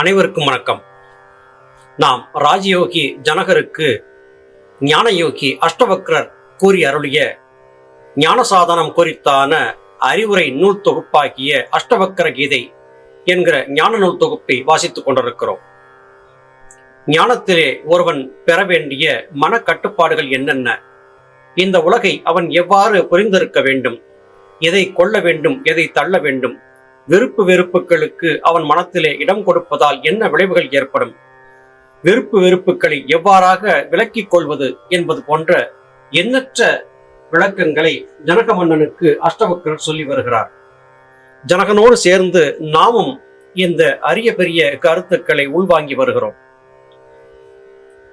அனைவருக்கும் வணக்கம். நாம் ராஜயோகி ஜனகருக்கு ஞானயோகி அஷ்டவக்ரர் கூறி அருளிய ஞான சாதனம் குறித்தான அறிவுரை நூல் தொகுப்பாகிய அஷ்டவக்கர கீதை என்கிற ஞான நூல் தொகுப்பை வாசித்துக் கொண்டிருக்கிறோம். ஞானத்திலே ஒருவன் பெற வேண்டிய மன கட்டுப்பாடுகள் என்னென்ன? இந்த உலகை அவன் எவ்வாறு புரிந்திருக்க வேண்டும்? எதை கொள்ள வேண்டும்? எதை தள்ள வேண்டும்? வெறுப்பு வெறுப்புகளுக்கு அவன் மனத்திலே இடம் கொடுப்பதால் என்ன விளைவுகள் ஏற்படும்? வெறுப்பு வெறுப்புகளை எவ்வாறாக விலக்கிக் கொள்வது என்பது போன்ற எண்ணற்ற விளக்கங்களை ஜனக மன்னனுக்கு அஷ்டவக்கர் சொல்லி வருகிறார். ஜனகனோடு சேர்ந்து நாமும் இந்த அரிய பெரிய கருத்துக்களை உள்வாங்கி வருகிறோம்.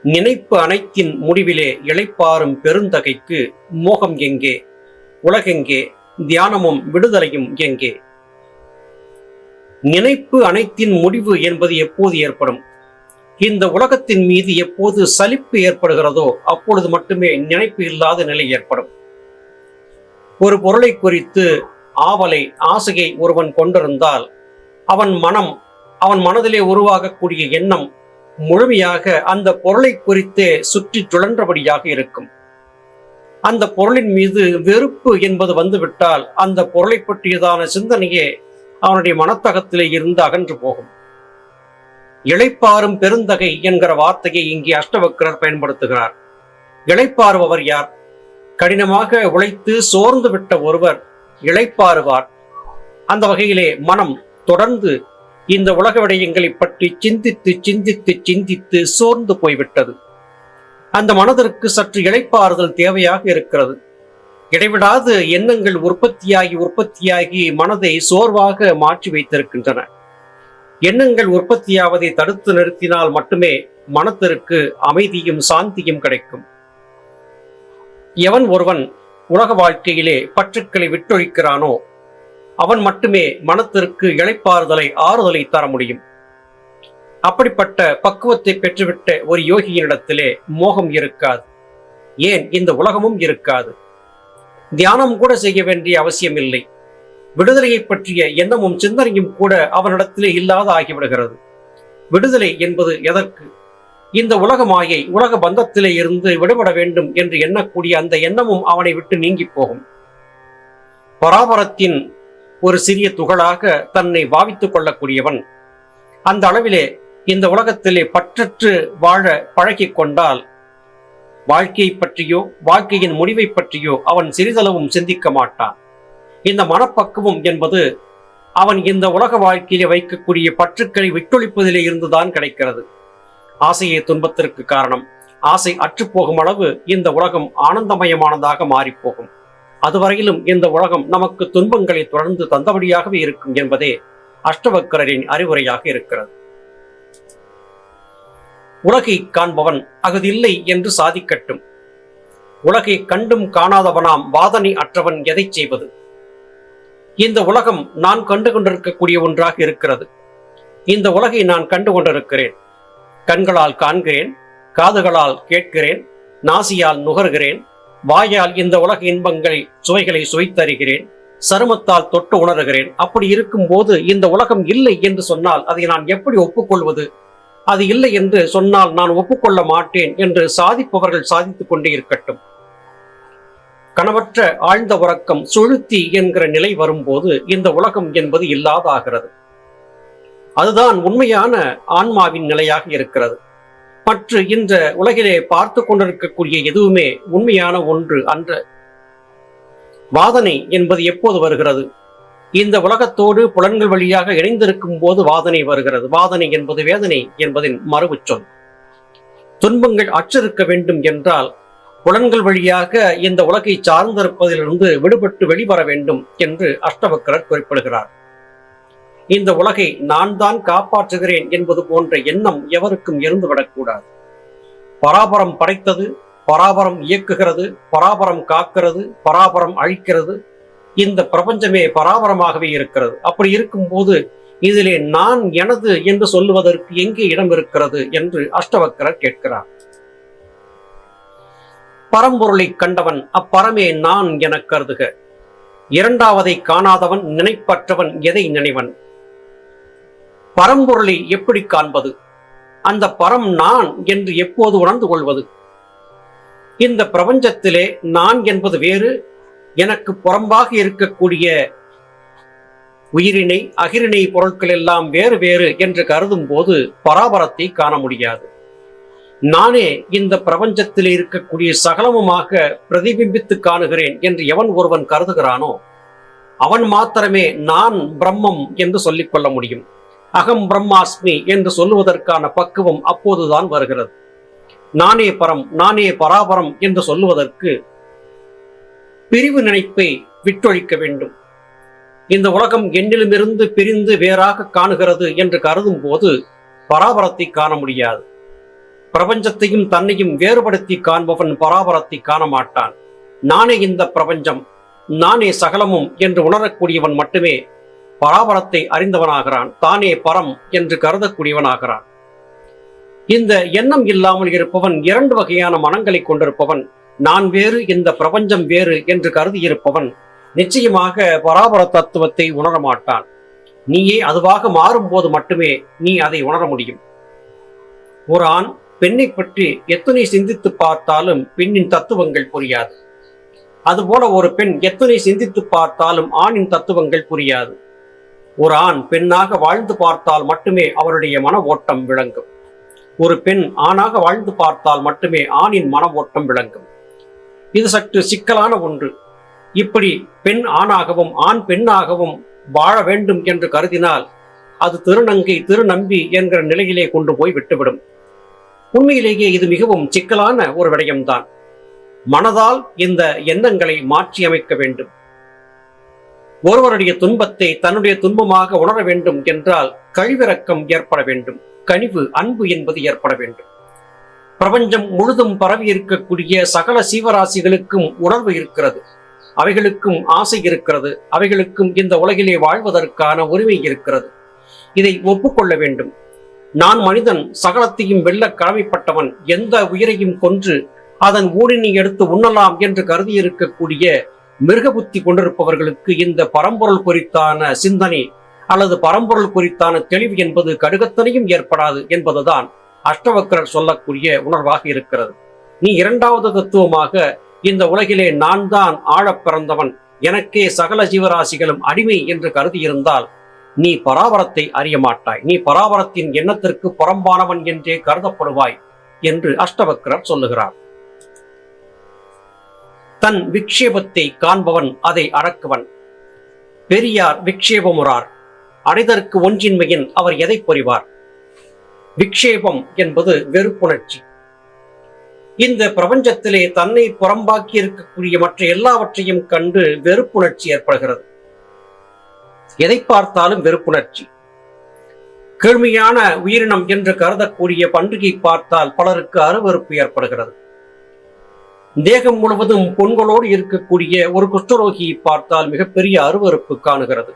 நினைப்பு அனைத்தின் முடிவிலே இழைப்பாறும் பெருந்தகைக்கு மோகம் எங்கே? உலகெங்கே? தியானமும் விடுதலையும் எங்கே? நினைப்பு அனைத்தின் முடிவு என்பது எப்போது ஏற்படும்? இந்த உலகத்தின் மீது எப்போது சலிப்பு ஏற்படுகிறதோ அப்பொழுது மட்டுமே நினைப்பு இல்லாத நிலை ஏற்படும். ஒரு பொருளை குறித்து ஆவலை ஆசையை ஒருவன் கொண்டிருந்தால் அவன் மனம் அவன் மனதிலே உருவாகக்கூடிய எண்ணம் முழுமையாக அந்த பொருளை குறித்தே சுற்றி சுழன்றபடியாக இருக்கும். அந்த பொருளின் மீது வெறுப்பு என்பது வந்துவிட்டால் அந்த பொருளை பற்றியதான சிந்தனையே அவனுடைய மனத்தகத்திலே இருந்து அகன்று போகும். இழைப்பாரும் பெருந்தகை என்கிற வார்த்தையை இங்கே அஷ்டவக்கரர் பயன்படுத்துகிறார். இழைப்பாறுபவர் யார்? கடினமாக உழைத்து சோர்ந்து விட்ட ஒருவர் இழைப்பாறுவார் அந்த வகையிலே மனம் தொடர்ந்து இந்த உலக விடயங்களை பற்றி சிந்தித்து சிந்தித்து சிந்தித்து சோர்ந்து போய்விட்டது. அந்த மனதிற்கு சற்று இழைப்பாறுதல் தேவையாக இருக்கிறது. இடைவிடாது எண்ணங்கள் உற்பத்தியாகி உற்பத்தியாகி மனதை சோர்வாக மாற்றி வைத்திருக்கின்றன. எண்ணங்கள் உற்பத்தியாவதை தடுத்து நிறுத்தினால் மட்டுமே மனத்திற்கு அமைதியும் சாந்தியும் கிடைக்கும். எவன் ஒருவன் உலக வாழ்க்கையிலே பற்றுக்களை விட்டொழிக்கிறானோ அவன் மட்டுமே மனத்திற்கு இளைப்பாறுதலை ஆறுதலை தர முடியும். அப்படிப்பட்ட பக்குவத்தை பெற்றுவிட்ட ஒரு யோகியினிடத்திலே மோகம் இருக்காது. ஏன்? இந்த உலகமும் இருக்காது. தியானம் கூட செய்ய வேண்டிய அவசியம் இல்லை. விடுதலையை பற்றிய எண்ணமும் சிந்தனையும் கூட அவனிடத்திலே இல்லாத ஆகிவிடுகிறது. விடுதலை என்பது எதற்கு? இந்த உலக மாயை உலக பந்தத்திலே இருந்து விடுபட வேண்டும் என்று எண்ணக்கூடிய அந்த எண்ணமும் அவனை விட்டு நீங்கி போகும். பராபரத்தின் ஒரு சிறிய துகளாக தன்னை பாவித்துக் கொள்ளக்கூடியவன் அந்த அளவிலே இந்த உலகத்திலே பற்றற்று வாழ பழகிக் கொண்டால் வாழ்க்கையை பற்றியோ வாழ்க்கையின் முடிவை பற்றியோ அவன் சிறிதளவும் சிந்திக்க மாட்டான். இந்த மனப்பக்குவம் என்பது அவன் இந்த உலக வாழ்க்கையிலே வைக்கக்கூடிய பற்றுக்களை விட்டொழிப்பதிலே இருந்துதான் கிடைக்கிறது. ஆசையே துன்பத்திற்கு காரணம். ஆசை அற்றுப்போகும் அளவு இந்த உலகம் ஆனந்தமயமானதாக மாறிப்போகும். அதுவரையிலும் இந்த உலகம் நமக்கு துன்பங்களை தொடர்ந்து தந்தபடியாகவே இருக்கும் என்பதே அஷ்டவக்கரின் அறிவுரையாக இருக்கிறது. உலகை காண்பவன் அகுதில்லை என்று சாதிக்கட்டும். உலகை கண்டும் காணாதவனாம் வாதனை அற்றவன் எதை செய்வது? இந்த உலகம் நான் கண்டு கொண்டிருக்கக்கூடிய ஒன்றாக இருக்கிறது. இந்த உலகை நான் கண்டு கொண்டிருக்கிறேன். கண்களால் காண்கிறேன் காதுகளால் கேட்கிறேன் நாசியால் நுகர்கிறேன் வாயால் இந்த உலக இன்பங்களை சுவைகளை சுவைத்தருகிறேன் சருமத்தால் தொட்டு உணர்கிறேன். அப்படி இருக்கும் போது இந்த உலகம் இல்லை என்று சொன்னால் அதை நான் எப்படி ஒப்புக்கொள்வது? அது இல்லை என்று சொன்னால் நான் ஒப்புக்கொள்ள மாட்டேன் என்று சாதிப்பவர்கள் சாதித்துக் கொண்டே இருக்கட்டும். கணவற்ற ஆழ்ந்த உறக்கம் சுழுத்தி என்கிற நிலை வரும்போது இந்த உலகம் என்பது இல்லாதாகிறது. அதுதான் உண்மையான ஆன்மாவின் நிலையாக இருக்கிறது. மற்ற இந்த உலகிலே பார்த்து கொண்டிருக்கக்கூடிய எதுவுமே உண்மையான ஒன்று அன்று. வாதனை என்பது எப்போது வருகிறது? இந்த உலகத்தோடு புலன்கள் வழியாக இணைந்திருக்கும் போது வாதனை வருகிறது. வாதனை என்பது வேதனை என்பதின் மறுவு சொல் துன்பங்கள் அற்றிருக்க வேண்டும் என்றால் புலன்கள் வழியாக இந்த உலகை சார்ந்திருப்பதிலிருந்து விடுபட்டு வெளிவர வேண்டும் என்று அஷ்டபக்கரர் குறிப்பிடுகிறார். இந்த உலகை நான் தான் காப்பாற்றுகிறேன் என்பது போன்ற எண்ணம் எவருக்கும் இருந்துவிடக்கூடாது. பராபரம் படைத்தது பராபரம் இயக்குகிறது பராபரம் காக்கிறது பராபரம் அழிக்கிறது இந்த பிரபஞ்சமே பராபரமாகவே இருக்கிறது. அப்படி இருக்கும்போது இதிலே நான் எனது என்று சொல்லுவதற்கு எங்கே இடம் இருக்கிறது என்று அஷ்டவக்கரர் கேட்கிறார். பரம்பொருளை கண்டவன் அப்பரமே நான் என கருதுக. இரண்டாவதை காணாதவன் நினைப்பற்றவன் எதை நினைவன்? பரம்பொருளை எப்படி காண்பது? அந்த பரம் நான் என்று எப்போது உணர்ந்து கொள்வது? இந்த பிரபஞ்சத்திலே நான் என்பது வேறு எனக்கு புறம்பாக இருக்கக்கூடிய உயிரினை அகிரிணை பொருட்கள் எல்லாம் வேறு வேறு என்று கருதும் போது பராபரத்தை காண முடியாது. நானே இந்த பிரபஞ்சத்தில் இருக்கக்கூடிய சகலமுமாக பிரதிபிம்பித்து காணுகிறேன் என்று எவன் ஒருவன் கருதுகிறானோ அவன் மாத்திரமே நான் பிரம்மம் என்று சொல்லிக்கொள்ள முடியும். அகம் பிரம்மாஸ்மி என்று சொல்லுவதற்கான பக்குவம் அப்போதுதான் வருகிறது. நானே பரம் நானே பராபரம் என்று சொல்லுவதற்கு பிரிவு நினைப்பை விட்டொழிக்க வேண்டும். இந்த உலகம் என்னிலுமிருந்து பிரிந்து வேறாக காணுகிறது என்று கருதும் போது பராபரத்தை காண முடியாது. பிரபஞ்சத்தையும் தன்னையும் வேறுபடுத்தி காண்பவன் பராபரத்தை காண மாட்டான். நானே இந்த பிரபஞ்சம் நானே சகலமும் என்று உணரக்கூடியவன் மட்டுமே பராபரத்தை அறிந்தவனாகிறான் தானே பரம் என்று கருதக்கூடியவனாகிறான். இந்த எண்ணம் இல்லாமல் இருப்பவன் இரண்டு வகையான மனங்களை கொண்டிருப்பவன் நான் வேறு இந்த பிரபஞ்சம் வேறு என்று கருதியிருப்பவன் நிச்சயமாக பராபர தத்துவத்தை உணர மாட்டான். நீயே அதுவாக மாறும்போது மட்டுமே நீ அதை உணர முடியும். ஒரு ஆண் பெண்ணை பற்றி எத்தனை சிந்தித்து பார்த்தாலும் பெண்ணின் தத்துவங்கள் புரியாது. அதுபோல ஒரு பெண் எத்தனை சிந்தித்து பார்த்தாலும் ஆணின் தத்துவங்கள் புரியாது. ஒரு ஆண் பெண்ணாக வாழ்ந்து பார்த்தால் மட்டுமே அவருடைய மன ஓட்டம் விளங்கும். ஒரு பெண் ஆணாக வாழ்ந்து பார்த்தால் மட்டுமே ஆணின் மன ஓட்டம் விளங்கும். இது சற்று சிக்கலான ஒன்று. இப்படி பெண் ஆணாகவும் ஆண் பெண்ணாகவும் வாழ வேண்டும் என்று கருதினால் அது திருநங்கை திருநம்பி என்கிற நிலையிலே கொண்டு போய் விட்டுவிடும். உண்மையிலேயே இது மிகவும் சிக்கலான ஒரு விடயம்தான். மனதால் இந்த எண்ணங்களை மாற்றியமைக்க வேண்டும். ஒருவருடைய துன்பத்தை தன்னுடைய துன்பமாக உணர வேண்டும் என்றால் கழிவிறக்கம் ஏற்பட வேண்டும். கனிவு அன்பு என்பது ஏற்பட வேண்டும். பிரபஞ்சம் முழுதும் பரவி இருக்கக்கூடிய சகல சீவராசிகளுக்கும் உணர்வு இருக்கிறது. அவைகளுக்கும் ஆசை இருக்கிறது. அவைகளுக்கும் இந்த உலகிலே வாழ்வதற்கான உரிமை இருக்கிறது. இதை ஒப்புக்கொள்ள வேண்டும். நான் மனிதன் சகலத்தையும் வெல்ல கடமைப்பட்டவன் எந்த உயிரையும் கொன்று அதன் ஊரினை எடுத்து உண்ணலாம் என்று கருதியிருக்கக்கூடிய மிருக புத்தி கொண்டிருப்பவர்களுக்கு இந்த பரம்பொருள் குறித்தான சிந்தனை அல்லது பரம்பொருள் குறித்தான தெளிவு என்பது கடுகத்தனையும் ஏற்படாது என்பதுதான். அஷ்டவக்கரன் சொல்லக்கூடிய உணர்வாக இருக்கிறது. நீ இரண்டாவது தத்துவமாக இந்த உலகிலே நான் தான் ஆழப் பிறந்தவன் எனக்கே சகல ஜீவராசிகளும் அடிமை என்று கருதியிருந்தால் நீ பராபரத்தை அறிய மாட்டாய். நீ பராபரத்தின் எண்ணத்திற்கு புறம்பானவன் என்றே கருதப்படுவாய் என்று அஷ்டவக்கரர் சொல்லுகிறார். தன் விக்ஷேபத்தை காண்பவன் அதை அடக்குவன். பெரியார் விக்ஷேபமுறார். அடைதற்கு ஒன்றின்மையின் அவர் எதை புரிவார்? விக்ஷேபம் என்பது வெறுப்புணர்ச்சி. இந்த பிரபஞ்சத்திலே தன்னை புறம்பாக்கி இருக்கக்கூடிய மற்ற எல்லாவற்றையும் கண்டு வெறுப்புணர்ச்சி ஏற்படுகிறது. எதை பார்த்தாலும் வெறுப்புணர்ச்சி. கேள்மையான உயிரினம் என்று கருதக்கூடிய பன்றிகை பார்த்தால் பலருக்கு அருவறுப்பு ஏற்படுகிறது. தேகம் முழுவதும் பொன்களோடு இருக்கக்கூடிய ஒரு குஷ்டரோகியை பார்த்தால் மிகப்பெரிய அருவறுப்பு காணுகிறது.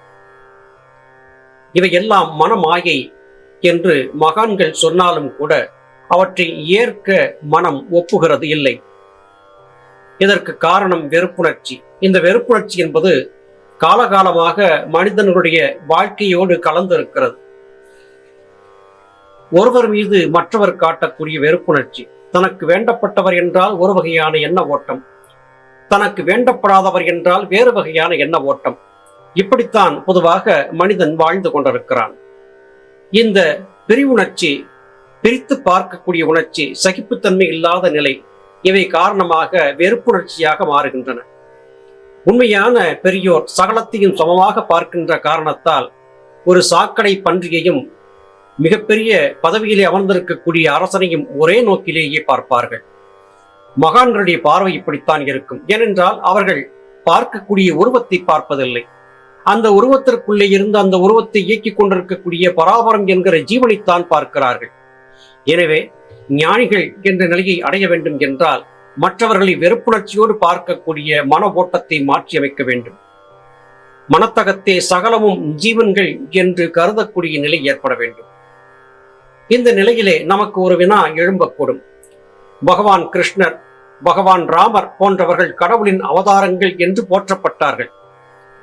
இவையெல்லாம் மனமாயை என்று மகான்கள் சொன்னாலும் கூட அவற்றை ஏற்க மனம் ஒப்புகிறது இல்லை. இதற்கு காரணம் வெறுப்புணர்ச்சி. இந்த வெறுப்புணர்ச்சி என்பது காலகாலமாக மனிதனுடைய வாழ்க்கையோடு கலந்திருக்கிறது. ஒருவர் மீது மற்றவர் காட்டக்கூடிய வெறுப்புணர்ச்சி. தனக்கு வேண்டப்பட்டவர் என்றால் ஒரு வகையான எண்ண ஓட்டம். தனக்கு வேண்டப்படாதவர் என்றால் வேறு வகையான எண்ண ஓட்டம். இப்படித்தான் பொதுவாக மனிதன் வாழ்ந்து கொண்டிருக்கிறான். இந்த பிரிவுணர்ச்சி பிரித்து பார்க்கக்கூடிய உணர்ச்சி சகிப்புத்தன்மை இல்லாத நிலை இவை காரணமாக வெறுப்புணர்ச்சியாக மாறுகின்றன. உண்மையான பெரியோர் சகலத்தையும் சமமாக பார்க்கின்ற காரணத்தால் ஒரு சாக்கடை பன்றியையும் மிகப்பெரிய பதவியிலே அமர்ந்திருக்கக்கூடிய அரசனையும் ஒரே நோக்கிலேயே பார்ப்பார்கள். மகான்களுடைய பார்வை இப்படித்தான் இருக்கும். ஏனென்றால் அவர்கள் பார்க்கக்கூடிய உருவத்தை பார்ப்பதில்லை. அந்த உருவத்திற்குள்ளே இருந்து அந்த உருவத்தை இயக்கிக் கொண்டிருக்கக்கூடிய பராபரம் என்கிற ஜீவனைத்தான் பார்க்கிறார்கள். எனவே ஞானிகள் என்ற நிலையை அடைய வேண்டும் என்றால் மற்றவர்களை வெறுப்புணர்ச்சியோடு பார்க்கக்கூடிய மன ஓட்டத்தை மாற்றி அமைக்க வேண்டும். மனத்தகத்தே சகலமும் ஜீவன்கள் என்று கருதக்கூடிய நிலை ஏற்பட வேண்டும். இந்த நிலையிலே நமக்கு ஒரு வினா எழும்பக்கூடும். பகவான் கிருஷ்ணர் பகவான் ராமர் போன்றவர்கள் கடவுளின் அவதாரங்கள் என்று போற்றப்பட்டார்கள்.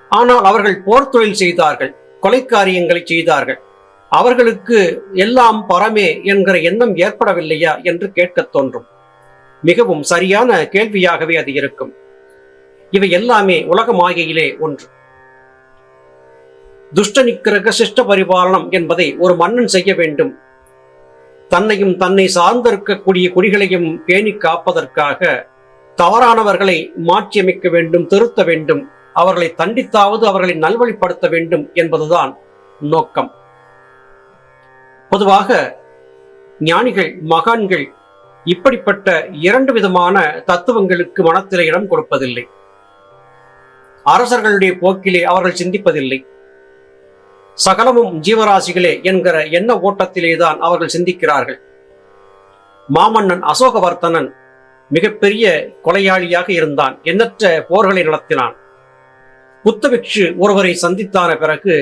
ஆனால் அவர்கள் போர் தொழில் செய்தார்கள் கொலை காரியங்களை செய்தார்கள். அவர்களுக்கு எல்லாம் பரமே என்கிற எண்ணம் ஏற்படவில்லையா என்று கேட்கத் தோன்றும். மிகவும் சரியான கேள்வியாகவே அது இருக்கும். இவை எல்லாமே உலக மாயையிலே ஒன்று. துஷ்ட நிக்கிரக சிஷ்ட பரிபாலனம் என்பதை ஒரு மன்னன் செய்ய வேண்டும். தன்னையும் தன்னை சார்ந்திருக்கக்கூடிய குடிகளையும் பேணி காப்பதற்காக தவறானவர்களை மாற்றியமைக்க வேண்டும் திருத்த வேண்டும். அவர்களை தண்டித்தாவது அவர்களை நல்வழிப்படுத்த வேண்டும் என்பதுதான் நோக்கம். பொதுவாக ஞானிகள் மகான்கள் இப்படிப்பட்ட இரண்டு விதமான தத்துவங்களுக்கு மனத்திலே இடம் கொடுப்பதில்லை. அரசர்களுடைய போக்கிலே அவர்கள் சிந்திப்பதில்லை. சகலமும் ஜீவராசிகளே என்கிற எண்ண ஓட்டத்திலேதான் அவர்கள் சிந்திக்கிறார்கள். மாமன்னன் அசோகவர்த்தனன் மிகப்பெரிய கொலையாளியாக இருந்தான். எண்ணற்ற போர்களை நடத்தினான். புத்தபிக்ஷு ஒருவரை சந்தித்தான பிறகு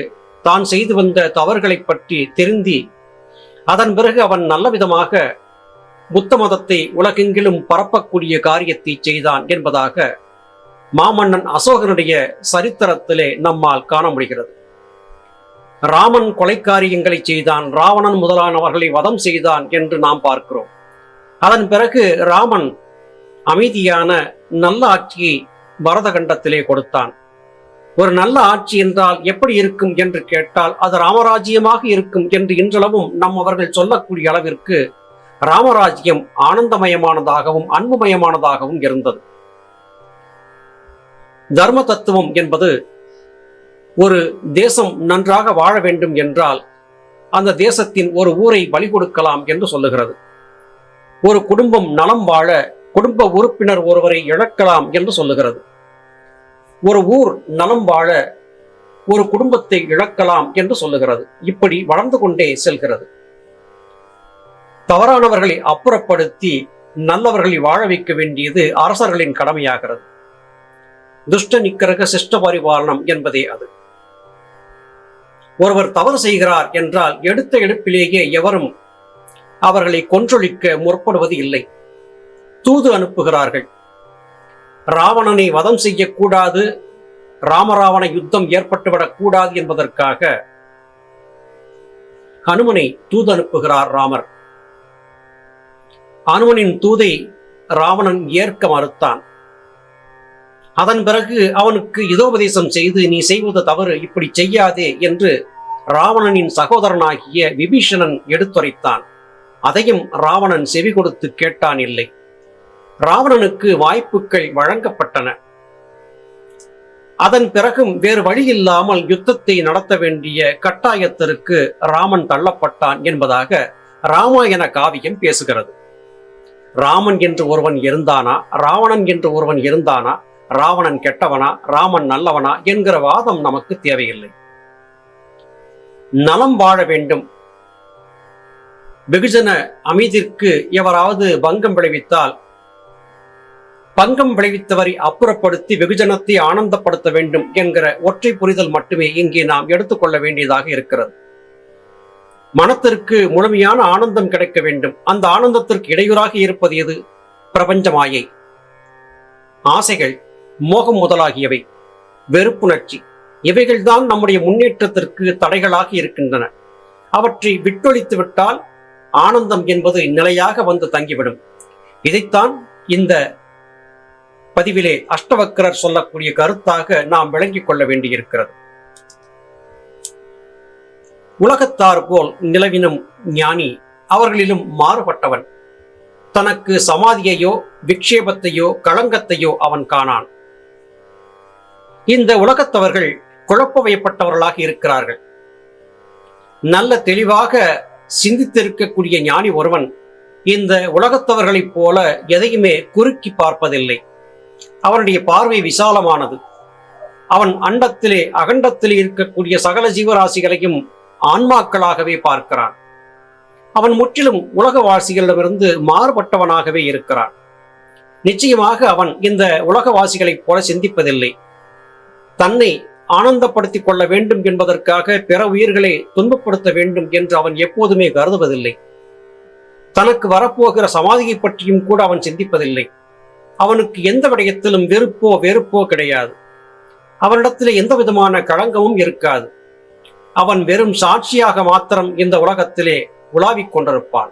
தான் செய்து வந்த தவறுகளை பற்றி திருந்தி அதன் பிறகு அவன் நல்ல விதமாக புத்த மதத்தை உலகெங்கிலும் பரப்பக்கூடிய காரியத்தை செய்தான் என்பதாக மாமன்னன் அசோகனுடைய சரித்திரத்திலே நம்மால் காண முடிகிறது. ராமன் கொலைக்காரியங்களை செய்தான் ராவணன் முதலானவர்களை வதம் செய்தான் என்று நாம் பார்க்கிறோம். அதன் பிறகு ராமன் அமைதியான நல்ல ஆட்சியை பரதகண்டத்திலே கொடுத்தான். ஒரு நல்ல ஆட்சி என்றால் எப்படி இருக்கும் என்று கேட்டால் அது ராமராஜ்யமாக இருக்கும் என்று இன்றளவும் நம் அவர்கள் சொல்லக்கூடிய அளவிற்கு ராமராஜ்யம் ஆனந்தமயமானதாகவும் அன்புமயமானதாகவும் இருந்தது. தர்ம தத்துவம் என்பது ஒரு தேசம் நன்றாக வாழ வேண்டும் என்றால் அந்த தேசத்தின் ஒரு ஊரை பலி கொடுக்கலாம் என்று சொல்லுகிறது. ஒரு குடும்பம் நலம் வாழ குடும்ப உறுப்பினர் ஒருவரை இழக்கலாம் என்று சொல்லுகிறது. ஒரு ஊர் நலம் வாழ ஒரு குடும்பத்தை இழக்கலாம் என்று சொல்லுகிறது. இப்படி வளர்ந்து கொண்டே செல்கிறது. தவறானவர்களை அப்புறப்படுத்தி நல்லவர்களை வாழ வைக்க வேண்டியது அரசர்களின் கடமையாகிறது. துஷ்ட நிக்கரக சிஷ்ட பரிபாலனம் என்பதே அது. ஒருவர் தவறு செய்கிறார் என்றால் எடுத்த எடுப்பிலேயே எவரும் அவர்களை கொன்றொழிக்க முற்படுவது இல்லை. தூது அனுப்புகிறார்கள். ராவணனை வதம் செய்யக்கூடாது. ராமராவண யுத்தம் ஏற்பட்டுவிடக் கூடாது என்பதற்காக ஹனுமனை தூது அனுப்புகிறார் ராமர். ஹனுமனின் தூதை ராவணன் ஏற்க மறுத்தான். அதன் பிறகு அவனுக்கு இதோபதேசம் செய்து நீ செய்வது தவறு இப்படி செய்யாதே என்று ராவணனின் சகோதரனாகிய விபீஷணன் எடுத்துரைத்தான். அதையும் ராவணன் செவி கொடுத்து கேட்டான் இல்லை. ராவணனுக்கு வாய்ப்புகள் வழங்கப்பட்டன. அதன் பிறகும் வேறு வழியில்லாமல் யுத்தத்தை நடத்த வேண்டிய கட்டாயத்திற்கு ராமன் தள்ளப்பட்டான் என்பதாக ராமாயண காவியம் பேசுகிறது. ராமன் என்று ஒருவன் இருந்தானா? ராவணன் என்று ஒருவன் இருந்தானா? ராவணன் கெட்டவனா? ராமன் நல்லவனா? என்கிற வாதம் நமக்கு தேவையில்லை. நலம் வாழ வேண்டும். வெகுஜன அமைதிற்கு எவராவது பங்கம் விளைவித்தால் பங்கம் விளைவித்தவரை அப்புறப்படுத்தி வெகுஜனத்தை ஆனந்தப்படுத்த வேண்டும் என்கிற ஒற்றை புரிதல் மட்டுமே இங்கே நாம் எடுத்துக்கொள்ள வேண்டியதாக இருக்கிறது. மனத்திற்கு முழுமையான ஆனந்தம் கிடைக்க வேண்டும். அந்த ஆனந்தத்திற்கு இடையூறாக இருப்பது எது? பிரபஞ்ச மாயை ஆசைகள் மோகம் முதலாகியவை. வெறுப்புணர்ச்சி. இவைகள்தான் நம்முடைய முன்னேற்றத்திற்கு தடைகளாக இருக்கின்றன. அவற்றை விட்டொழித்து விட்டால் ஆனந்தம் என்பது நிலையாக வந்து தங்கிவிடும். இதைத்தான் இந்த பதிவிலே அஷ்டவக்கரர் சொல்லக்கூடிய கருத்தாக நாம் விளங்கிக் கொள்ள வேண்டியிருக்கிறது. உலகத்தார் போல் நிலவினும் ஞானி அவர்களிலும் மாறுபட்டவன். தனக்கு சமாதியையோ விக்ஷேபத்தையோ களங்கத்தையோ அவன் காணான். இந்த உலகத்தவர்கள் குழப்ப வயப்பட்டவர்களாக இருக்கிறார்கள். நல்ல தெளிவாக சிந்தித்திருக்கக்கூடிய ஞானி ஒருவன் இந்த உலகத்தவர்களைப் போல எதையுமே குறுக்கி பார்ப்பதில்லை. அவனுடைய பார்வை விசாலமானது. அவன் அண்டத்திலே அகண்டத்திலே இருக்கக்கூடிய சகல ஜீவராசிகளையும் ஆன்மாக்களாகவே பார்க்கிறான். அவன் முற்றிலும் உலகவாசிகளிடமிருந்து மாறுபட்டவனாகவே இருக்கிறான். நிச்சயமாக அவன் இந்த உலகவாசிகளைப் போல சிந்திப்பதில்லை. தன்னை ஆனந்தப்படுத்திக் கொள்ள வேண்டும் என்பதற்காக பிற உயிர்களை துன்பப்படுத்த வேண்டும் என்று அவன் எப்போதுமே கருதுவதில்லை. தனக்கு வரப்போகிற சமாதியை பற்றியும் கூட அவன் சிந்திப்பதில்லை. அவனுக்கு எந்த விடயத்திலும் வெறுப்போ வெறுப்போ கிடையாது. அவனிடத்தில் எந்த விதமான களங்கமும் இருக்காது. அவன் வெறும் சாட்சியாக மாத்திரம் இந்த உலகத்திலே உலாவிக் கொண்டிருப்பான்.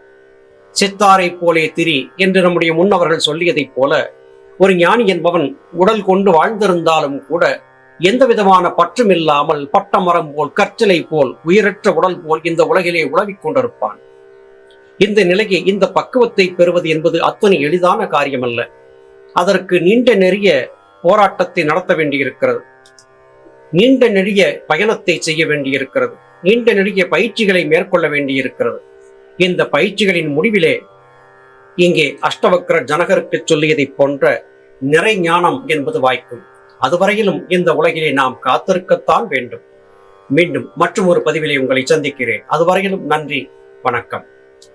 சித்தாரை போலே திரி என்று நம்முடைய முன்னவர்கள் சொல்லியதைப் போல ஒரு ஞானி என்பவன் உடல் கொண்டு வாழ்ந்திருந்தாலும் கூட எந்த விதமான பற்றும் இல்லாமல் பட்டமரம் போல் கற்றலை போல் உயிரற்ற உடல் போல் இந்த உலகிலே உழவிக் கொண்டிருப்பான். இந்த நிலையை இந்த பக்குவத்தை பெறுவது என்பது அத்தனை எளிதான காரியமல்ல. அதற்கு நீண்ட நெறிய போராட்டத்தை நடத்த வேண்டியிருக்கிறது. நீண்ட நெடிய பயணத்தை செய்ய வேண்டியிருக்கிறது. நீண்ட நெடிய பயிற்சிகளை மேற்கொள்ள வேண்டியிருக்கிறது. இந்த பயிற்சிகளின் முடிவிலே இங்கே அஷ்டவக்ர ஜனகருக்கு சொல்லியதைப் போன்ற நிறை ஞானம் என்பது வாய்க்கும். அதுவரையிலும் இந்த உலகிலே நாம் காத்திருக்கத்தான் வேண்டும். மீண்டும் மற்றும் ஒரு பதிவிலே உங்களை சந்திக்கிறேன். அதுவரையிலும் நன்றி வணக்கம்.